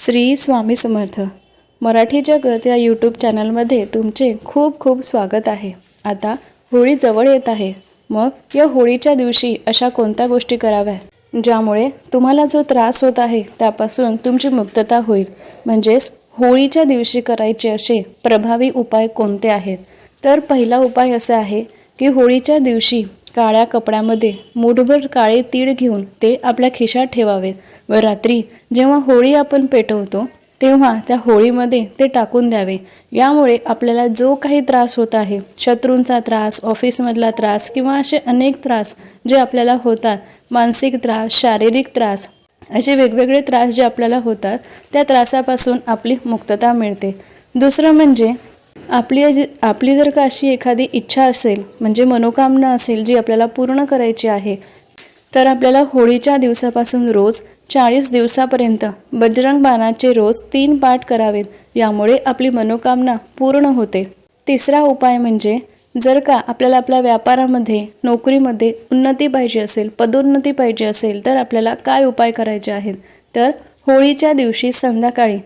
श्री स्वामी समर्थ. मराठी जगत या यूट्यूब चॅनलमध्ये तुमचे खूप खूप स्वागत आहे. आता होळी जवळ येत आहे. मग या होळीच्या दिवशी अशा कोणत्या गोष्टी कराव्या? ज्यामुळे तुम्हाला जो त्रास होत आहे त्यापासून तुमची मुक्तता होईल. म्हणजेच होळीच्या दिवशी करायचे असे प्रभावी उपाय कोणते आहेत? तर पहिला उपाय असा आहे की होळीच्या दिवशी काळ्या कपड्यामध्ये मूठभर काळे तीळ घेऊन ते आपल्या खिशात ठेवावेत. व रात्री जेव्हा होळी आपण पेटवतो तेव्हा त्या होळीमध्ये ते टाकून द्यावे. यामुळे आपल्याला जो काही त्रास होत आहे शत्रूंचा त्रास ऑफिसमधला त्रास किंवा असे अनेक त्रास जे आपल्याला होतात मानसिक त्रास शारीरिक त्रास असे वेगवेगळे त्रास जे आपल्याला होतात त्या त्रासापासून आपली मुक्तता मिळते. दुसरं म्हणजे आपली जी आपली जर का अशी एखादी इच्छा असेल म्हणजे मनोकामना असेल जी आपल्याला पूर्ण करायची आहे तर आपल्याला होळीच्या दिवसापासून रोज चाळीस दिवसापर्यंत बजरंग बाणाचे रोज तीन पाठ करावेत. यामुळे आपली मनोकामना पूर्ण होते. तिसरा उपाय म्हणजे जर का आपल्याला आपल्या व्यापारामध्ये नोकरीमध्ये उन्नती पाहिजे असेल पदोन्नती पाहिजे असेल तर आपल्याला काय उपाय करायचे आहेत? तर होळीच्या दिवशी संध्याकाळी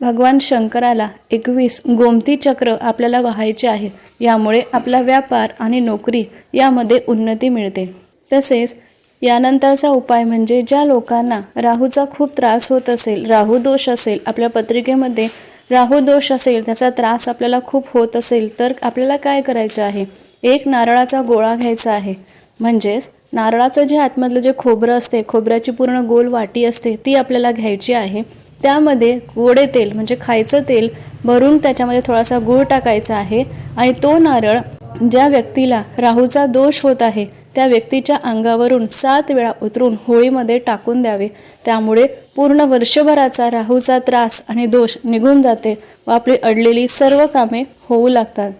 भगवान शंकराला एकवीस गोमती चक्र आपल्याला व्हायचे आहे यामुळे आपला व्यापार आणि नोकरी यामध्ये उन्नती मिळते. तसेच यानंतरचा उपाय म्हणजे ज्या लोकांना राहूचा खूप त्रास होत असेल राहू दोष असेल आपल्या पत्रिकेमध्ये राहू दोष असेल त्याचा त्रास आपल्याला खूप होत असेल तर आपल्याला काय करायचं आहे? एक नारळाचा गोळा घ्यायचा आहे. म्हणजेच नारळाचं जे आतमधलं जे खोबरं असते खोबऱ्याची पूर्ण गोल वाटी असते ती आपल्याला घ्यायची आहे. त्यामध्ये गोडे तेल म्हणजे खायचं तेल भरून त्याच्यामध्ये थोडासा गूळ टाकायचा आहे आणि तो नारळ ज्या व्यक्तीला राहूचा दोष होत आहे त्या व्यक्तीच्या अंगावरून सात वेळा उतरून होळीमध्ये टाकून द्यावे. त्यामुळे पूर्ण वर्षभराचा राहूचा त्रास आणि दोष निघून जाते व आपली अडलेली सर्व कामे होऊ लागतात.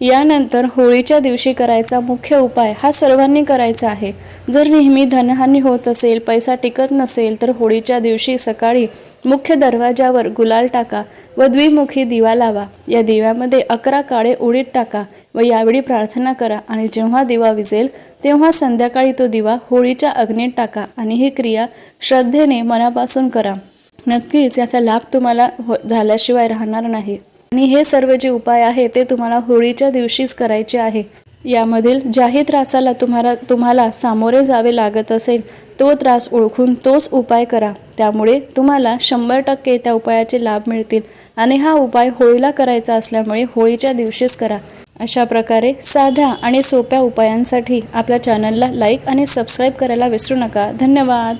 यानंतर होळीच्या दिवशी करायचा मुख्य उपाय हा सर्वांनी करायचा आहे. जर नेहमी धनहानी होत असेल पैसा टिकत नसेल तर होळीच्या दिवशी सकाळी मुख्य दरवाजावर गुलाल टाका व द्विमुखी दिवा लावा. या दिव्यामध्ये अकरा काळे उडीत टाका व यावेळी प्रार्थना करा आणि जेव्हा दिवा विजेल तेव्हा संध्याकाळी तो दिवा होळीच्या अग्नीत टाका आणि ही क्रिया श्रद्धेने मनापासून करा. नक्कीच याचा लाभ तुम्हाला हो झाल्याशिवाय राहणार नाही. आणि हे सर्व जे उपाय आहे ते तुम्हाला होळीच्या दिवशीच करायचे आहे. यामधील ज्याही त्रासाला तुम्हाला तुम्हाला सामोरे जावे लागत असेल तो त्रास ओळखून तोच उपाय करा. त्यामुळे तुम्हाला शंभर टक्के त्या उपायाचे लाभ मिळतील आणि हा उपाय होळीला करायचा असल्यामुळे होळीच्या दिवशीच करा. अशा प्रकारे साध्या आणि सोप्या उपायांसाठी आपल्या चॅनलला लाईक आणि सबस्क्राईब करायला विसरू नका. धन्यवाद.